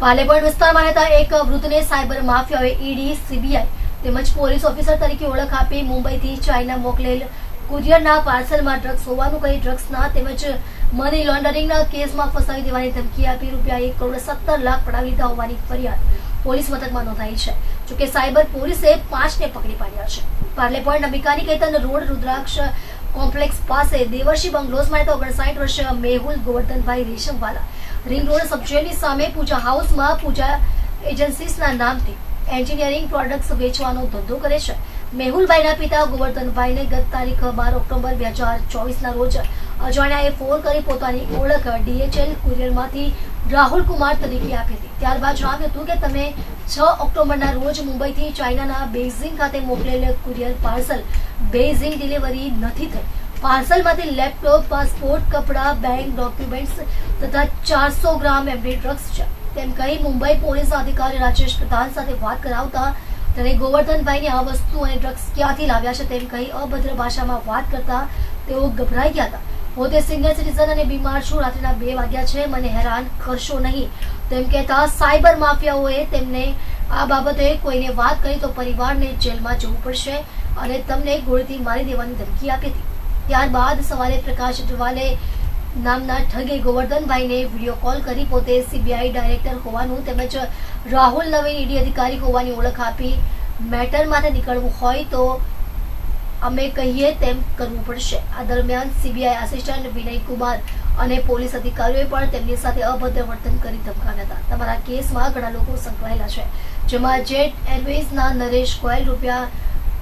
પાલેપણ વિસ્તારમાં રહેતા એક વૃદ્ધને સાયબર માફિયાએ ઈડી, સીબીઆઈ તેમજ પોલીસ ઓફિસર તરીકે ઓળખ આપી મુંબઈથી ચાઇના મોકલેલ કુરિયરના પાર્સલમાં ડ્રગ્સ હોવાનું કહી ડ્રગ્સના તેમજ મની લોન્ડરિંગના કેસમાં ફસાવી દેવાની ધમકી આપી રૂપિયા એક કરોડ સત્તર લાખ પડાવી લીધા હોવાની ફરિયાદ પોલીસ મથકમાં નોંધાઈ છે. જોકે સાયબર પોલીસે પાંચને પકડી પાડ્યા છે. પાર્લેપોઈન્ટ અંબિકાની કેતન રોડ રુદ્રાક્ષ કોમ્પ્લેક્સ પાસે દેવર્ષી બંગલોઝમાં રહેતા ઓગણસાઠ વર્ષીય મેહુલ ગોવર્ધનભાઈ રેશમવાલા. રિંગ રોડ સબજેલની સામે પૂજા હાઉસમાં પૂજા એજન્સીસના નામથી એન્જિનિયરિંગ પ્રોડક્ટ્સ વેચવાનો ધંધો કરે છે. મેહુલભાઈના પિતા ગોવર્ધનભાઈને ગત તારીખ બાર ઓક્ટોબર બે હજાર ચોવીસના રોજ અજાણ્યાએ ફોન કરી પોતાની ઓળખ ડીએચએલ કુરિયરમાંથી રાહુલ કુમાર તરીકે આપી હતી. ત્યારબાદ જણાવ્યું હતું કે તમે છ ઓક્ટોબરના રોજ મુંબઈથી ચાઇનાના બેઝિંગ ખાતે મોકલેલ કુરિયર પાર્સલ. બેઝિંગ ડિલિવરી નથી થઈ. પાર્સલમાંથી લેપટોપ, પાસપોર્ટ, કપડાં, બેંક ડોક્યુમેન્ટ્સ તથા ચારસો ગ્રામ એમડી ડ્રગ્સ છે. તેમ કહી મુંબઈ પોલીસ અધિકારી રાજેશ પ્રધાન સાથે વાત કરાવતા ત્યારે ગોવર્ધનભાઈને આ વસ્તુ અને ડ્રગ્સ ક્યાંથી લાવ્યા છે તેમ કહી અભદ્ર ભાષામાં વાત કરતા તેઓ ગભરાઈ ગયા હતા. પોતે સિનિયર સિટીઝન અને બીમાર છું. રાત્રિના બે વાગ્યા છે. મને હેરાન કરશો નહીં. તેમ કહેતા સાયબર માફિયાઓએ તેમને આ બાબતે કોઈને વાત કરી તો પરિવારને જેલમાં જવું પડશે અને તમને ગોળીથી મારી દેવાની ધમકી આપી હતી. ત્યારબાદ સવારે પ્રકાશ અગ્રવાલે નામના ઠગે ગોવર્ધનભાઈને વીડિયો કોલ કરી પોતે સીબીઆઈ ડાયરેક્ટર હોવાનું તેમજ રાહુલ નવીન ઈડી અધિકારી હોવાની ઓળખ આપી મેટર માટે નીકળવું હોય તો અમે કહીએ તેમ કરવું પડશે. આ દરમિયાન સીબીઆઈ આસિસ્ટન્ટ વિનય કુમાર અને પોલીસ અધિકારીઓએ પણ તેમની સાથે અભદ્ર વર્તન કરી ધમકાવ્યા હતા. તમારા કેસમાં ઘણા લોકો સંકળાયેલા છે. જેમાં જેટ એરવેઝના નરેશ ગોયલ રૂપિયા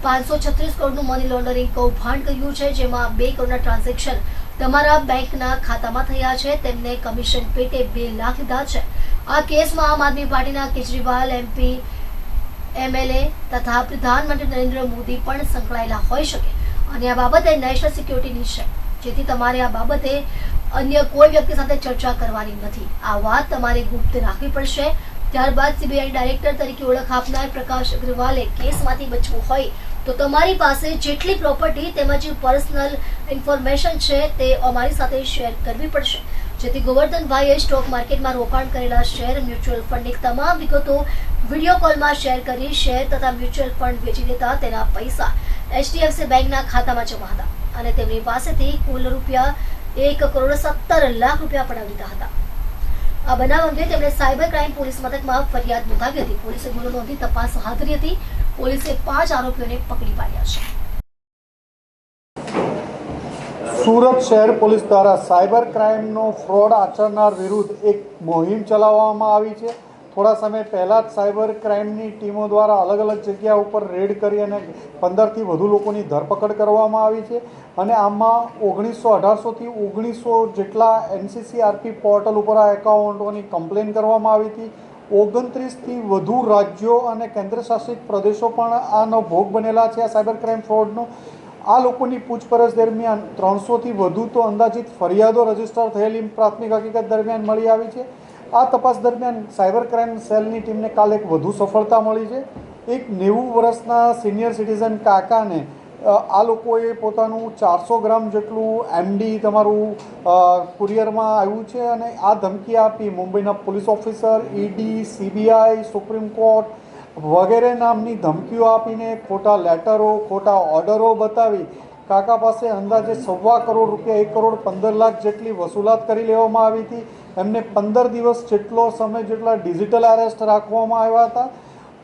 પાંચસો છત્રીસ કરોડનું મની લોન્ડરિંગ કૌભાંડ કર્યું છે, જેમાં બે કરોડના ટ્રાન્ઝેક્શન તમારા બેંકના ખાતામાં થયા છે. તેમને કમિશન પેટે બે લાખ લીધા છે. આ કેસમાં આમ આદમી પાર્ટીના કેજરીવાલ એમપી એમએલએ તથા પ્રધાનમંત્રી નરેન્દ્ર મોદી પણ સંકળાયેલા હોઈ શકે. અને આ બાબતે નેશનલ સિક્યોરિટીની છે. જેથી તમારે આ બાબતે અન્ય કોઈ વ્યક્તિ સાથે ચર્ચા કરવાની નથી. આ વાત તમારે ગુપ્ત રાખવી પડશે. ત્યારબાદ સીબીઆઈ ડાયરેક્ટર તરીકે ઓળખ આપનાર પ્રકાશ અગ્રવાલે કેસમાંથી બચવું હોય તો તમારી પાસે જેટલી પ્રોપર્ટી તેમજ પર્સનલ ઇન્ફોર્મેશન છે તે અમારી સાથે શેર કરવી પડશે. જેથી ગોવર્ધનભાઈએ સ્ટોક માર્કેટમાં રોકાણ કરેલા શેર, મ્યુચ્યુઅલ ફંડની તમામ વિગતો વીડિયો કોલમાં શેર કરી, શેર તથા મ્યુચ્યુઅલ ફંડ વેચી દેતા તેના પૈસા એચડીએફસી બેંકના ખાતામાં જમા હતા. અને તેમની પાસેથી કુલ રૂપિયા એક કરોડ સત્તર લાખ રૂપિયા પડાવી લીધા હતા. આ બનાવ અંગે તેમણે સાયબર ક્રાઇમ પોલીસ મથકમાં ફરિયાદ નોંધાવી હતી. પોલીસે ગુનો નોંધી તપાસ હાથ ધરી હતી. પોલીસે પાંચ આરોપીઓને પકડી પાડ્યા છે. સુરત શહેર પોલીસ દ્વારા સાયબર ક્રાઇમનો ફ્રોડ આચરનાર વિરુદ્ધ એક મોહિમ ચલાવવામાં આવી છે. થોડા સમય પહેલાં જ સાયબર ક્રાઇમની ટીમો દ્વારા અલગ અલગ જગ્યા ઉપર રેડ કરી અને પંદરથી વધુ લોકોની ધરપકડ કરવામાં આવી છે. અને આમાં ઓગણીસો અઢારસોથી ઓગણીસો જેટલા એનસીસીઆરપી પોર્ટલ ઉપર આ એકાઉન્ટોની કમ્પ્લેન કરવામાં આવી હતી. ઓગણત્રીસથી વધુ રાજ્યો અને કેન્દ્રશાસિત પ્રદેશો પણ આનો ભોગ બનેલા છે આ સાયબર ક્રાઇમ ફ્રોડનો. આ લોકોની પૂછપરછ દરમિયાન ત્રણસોથી વધુ તો અંદાજિત ફરિયાદો રજિસ્ટર થયેલી પ્રાથમિક હકીકત દરમિયાન મળી આવી છે. આ તપાસ દરમિયાન સાયબર ક્રાઇમ સેલની ટીમને કાલે એક વધુ સફળતા મળી છે. એક નેવું વર્ષના સિનિયર સિટીઝન કાકાને આ લોકોએ પોતાનું ચારસો ગ્રામ જેટલું એમડી તમારું કુરિયરમાં આવ્યું છે અને આ ધમકી આપી મુંબઈના police officer ED CBI supreme court વગેરે નામની ધમકીઓ આપીને ખોટા લેટરો, ખોટા ઓર્ડરો બતાવી કાકા પાસે અંદાજે સવા કરોડ રૂપિયા, એક કરોડ પંદર લાખ જેટલી વસૂલાત કરી લેવામાં આવી હતી. એમને પંદર દિવસ જેટલો સમય જેટલા ડિજિટલ અરેસ્ટ રાખવામાં આવ્યા હતા.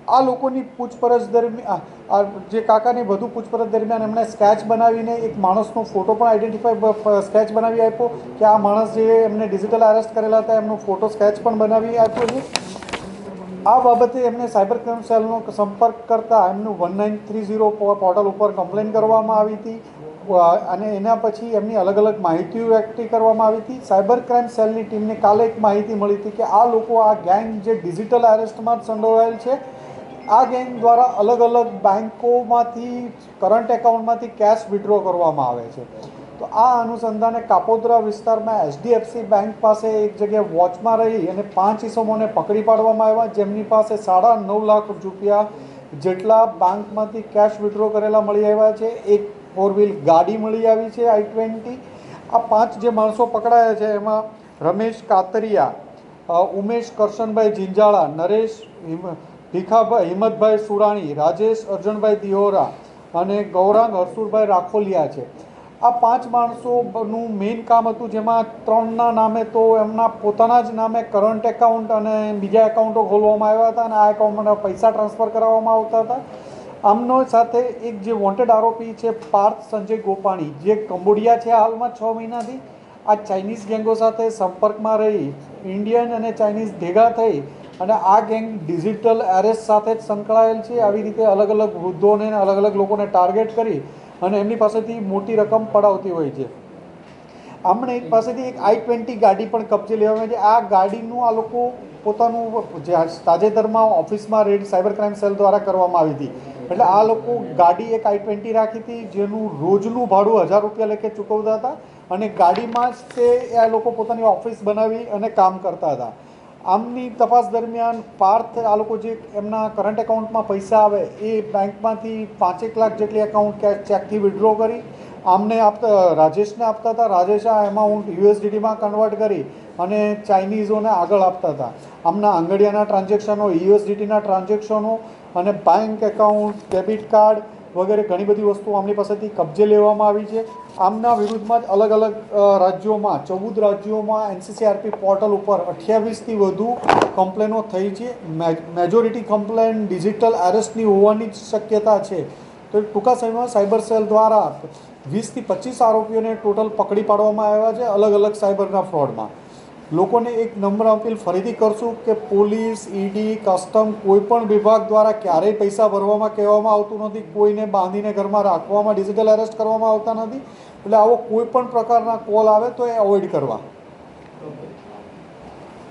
આ લોકોની પૂછપરછ દરમિયાન જે કાકાની વધુ પૂછપરછ દરમિયાન એમણે સ્કેચ બનાવીને એક માણસનો ફોટો પણ આઈડેન્ટિફાઈ સ્કેચ બનાવી આપ્યો કે આ માણસ જે એમને ડિજિટલ અરેસ્ટ કરેલા હતા, એમનો ફોટો સ્કેચ પણ બનાવી આપ્યો છે. આ બાબતે એમને સાયબર ક્રાઇમ સેલનો સંપર્ક કરતા એમનું one nine three zero portal ઉપર કમ્પ્લેન કરવામાં આવી હતી. અને એના પછી એમની અલગ અલગ માહિતીઓ એકઠી કરવામાં આવી હતી. સાયબર ક્રાઇમ સેલની ટીમને કાલે એક માહિતી મળી હતી કે આ લોકો, આ ગેંગ જે ડિજિટલ અરેસ્ટમાં જ સંડોવાયેલ છે, આ ગેંગ દ્વારા અલગ અલગ બેન્કોમાંથી કરંટ એકાઉન્ટમાંથી કેશ વિડ્રો કરવામાં આવે છે. તો આ અનુસંધાને કાપોદ્રા વિસ્તારમાં એચડીએફસી બેંક પાસે એક જગ્યાએ વોચમાં રહી અને પાંચ ઇસમોને પકડી પાડવામાં આવ્યા. જેમની પાસે સાડા નવ લાખ રૂપિયા જેટલા બેંકમાંથી કેશ વિડ્રો કરેલા મળી આવ્યા છે. એક ફોર વ્હીલ ગાડી મળી આવી છે આઈ ટ્વેન્ટી આ પાંચ જે માણસો પકડાયા છે એમાં રમેશ કાતરિયા ઉમેશ કરશનભાઈ જિંજાળા, નરેશ ભીખાભાઈ, હિંમતભાઈ સુરાણી, રાજેશ અર્જુનભાઈ દિહોરા અને ગૌરાંગ હરસુરભાઈ રાખોલિયા છે. આ પાંચ માણસોનું મેઇન કામ હતું જેમાં ત્રણના નામે તો એમના પોતાના જ નામે કરંટ એકાઉન્ટ અને બીજા એકાઉન્ટો ખોલવામાં આવ્યા હતા અને આ એકાઉન્ટમાં પૈસા ટ્રાન્સફર કરાવવામાં આવતા હતા. આમનો સાથે એક જે વોન્ટેડ આરોપી છે, પાર્થ સંજય ગોપાણી, જે કંબોડિયા છે હાલમાં છ મહિનાથી, આ ચાઇનીઝ ગેંગો સાથે સંપર્કમાં રહી ઇન્ડિયન અને ચાઇનીઝ ભેગા થઈ અને આ ગેંગ ડિજિટલ એરેસ્ટ સાથે જ સંકળાયેલ છે. આવી રીતે અલગ અલગ વૃદ્ધોને અલગ અલગ લોકોને ટાર્ગેટ કરી અને એમની પાસેથી મોટી રકમ પડાવતી હોય છે. આમણે એક પાસેથી એક આઈ ટ્વેન્ટી ગાડી પણ કબજે લેવામાં આવી છે. આ ગાડીનું આ લોકો પોતાનું જે તાજેતરમાં ઓફિસમાં રેડ સાયબર ક્રાઇમ સેલ દ્વારા કરવામાં આવી હતી. એટલે આ લોકો ગાડી એક આઈ ટ્વેન્ટી રાખી હતી, જેનું રોજનું ભાડું હજાર રૂપિયા લેખે ચૂકવતા હતા અને ગાડીમાં જ તે આ લોકો પોતાની ઓફિસ બનાવી અને કામ કરતા હતા. આમની તપાસ દરમિયાન પાર્થ આ લોકો જે એમના કરંટ એકાઉન્ટમાં પૈસા આવે, એ બેંકમાંથી પાંચેક લાખ જેટલી એકાઉન્ટ કેશ ચેકથી વિડ્રો કરી, આમને આપતા રાજેશને આપતા હતા. રાજેશ આ એમાઉન્ટ યુએસડીડીમાં કન્વર્ટ કરી અને ચાઇનીઝોને આગળ આપતા હતા. આમના આંગડિયાના ટ્રાન્ઝેક્શનો યુએસડીટીના ટ્રાન્ઝેક્શનો અને બેંક એકાઉન્ટ ડેબિટ કાર્ડ વગેરે ઘણી બધી વસ્તુઓ આમની પાસેથી કબજે લેવામાં આવી છે. આમના વિરુદ્ધમાં જ અલગ અલગ રાજ્યોમાં, ચૌદ રાજ્યોમાં એનસીસીઆરપી પોર્ટલ ઉપર અઠ્યાવીસથી વધુ કમ્પ્લેનો થઈ છે. મેજોરિટી કમ્પ્લેન, ડિજિટલ એરેસ્ટની હોવાની જ શક્યતા છે. તો ટૂંકા સમયમાં સાયબર સેલ દ્વારા વીસથી પચીસ આરોપીઓને ટોટલ પકડી પાડવામાં આવ્યા છે અલગ અલગ સાયબરના ફ્રોડમાં. લોકોને એક નમ્ર અપીલ ફરીથી કરશું કે પોલીસ, ઈડી, કસ્ટમ કોઈ પણ વિભાગ દ્વારા ક્યારેય પૈસા ભરવામાં કહેવામાં આવતું નથી, કોઈને બાંધીને ઘરમાં રાખવામાં, ડિજિટલ એરેસ્ટ કરવામાં આવતા નથી. એટલે આવો કોઈ પણ પ્રકારના કોલ આવે તો એ અવોઇડ કરવા.